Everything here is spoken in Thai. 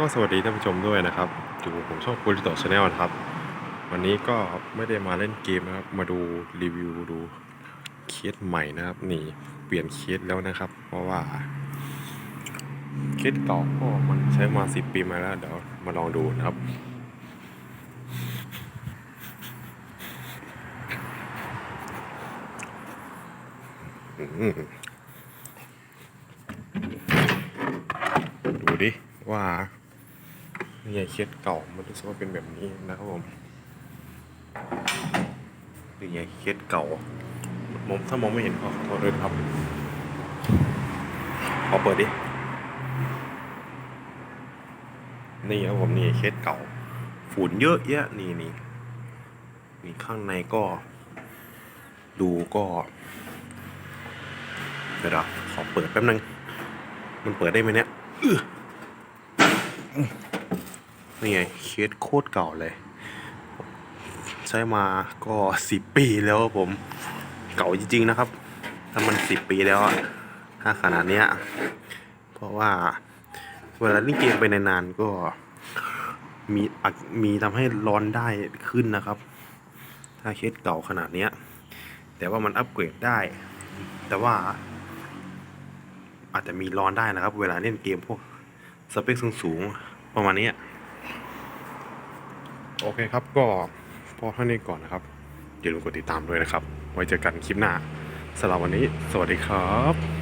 ก็สวัสดีท่านผู้ชมด้วยนะครับอยู่ผมช่องคุริโตชาแนลนะครับ วันนี้ก็ไม่ได้มาเล่นเกมนะครับ มาดูรีวิวดูเคสใหม่นะครับนี่เปลี่ยนเคสแล้วนะครับ เพราะว่าเคสเก่าก็มันใช้มาสิบปีมาแล้วเดี๋ยวมาลองดูนะครับดูดิว่า เนี่ยเคสเก่ามันรู้สึกว่าเป็นแบบนี้นะครับผมนี่ไงเคสเก่ามองถ้ามองไม่เห็นขอโทษด้วยครับขอเปิดดิ นี่ครับผมนี่เคสเก่า ฝุ่นเยอะแยะนี่นี่นี่ข้างในก็ ดูก็เดี๋ยวขอเปิดแป๊บนึง มันเปิดได้ไหมเนี่ย นี่ไงเคสโคตรเก่าเลย ใช้มาก็สิบปีแล้วครับผม เก่าจริงๆนะครับ ถ้ามันสิบปีแล้วอะถ้าขนาดเนี้ย เพราะว่าเวลาเล่นเกมไปนานๆก็มีอักมีทำให้ร้อนได้ขึ้นนะครับ ถ้าเคสเก่าขนาดเนี้ย แต่ว่ามันอัปเกรดได้ แต่ว่า อาจจะมีร้อนได้นะครับ เวลาเล่นเกมพวกสเปคสูงๆประมาณนี้ โอเคครับก็พอเท่านี้ก่อนนะครับ อย่าลืมกดติดตามด้วยนะครับ ไว้เจอกันคลิปหน้าสำหรับวันนี้ สวัสดีครับ